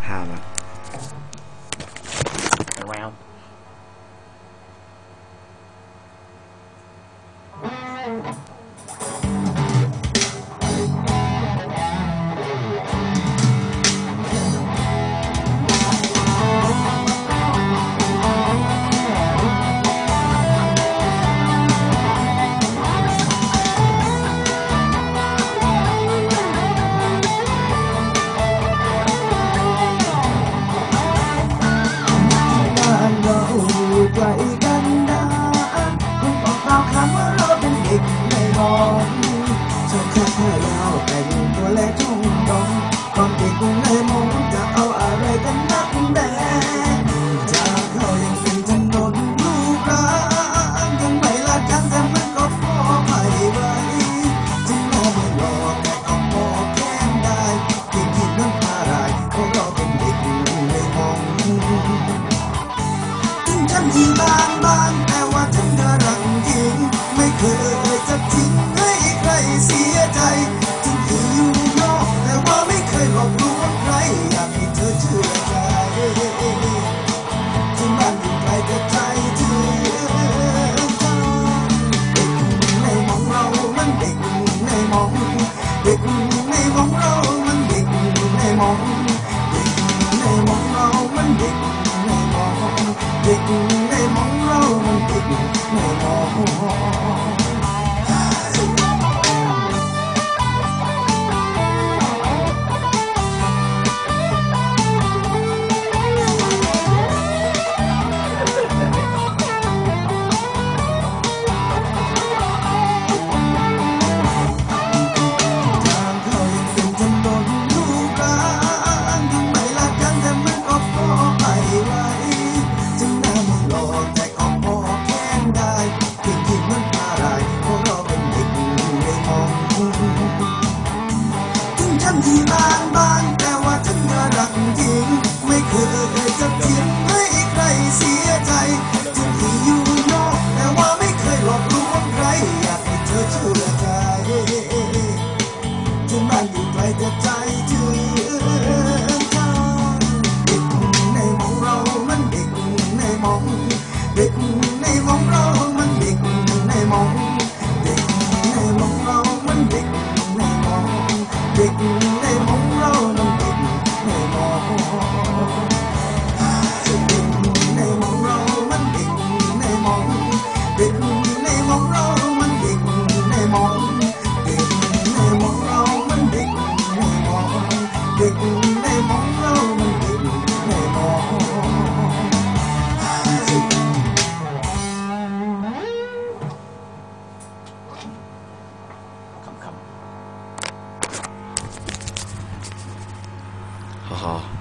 hammer. Around. 你望勾，我的我。 แต่ใจถึงเด็กในมองเรามันเด็กในมอง เด็กในมองเรามันเด็กในมอง เด็กในมองเรามันเด็กในมอง เด็กในมองเรามันเด็กในมองเด็กในมองเรามันเด็กในมอง 好好。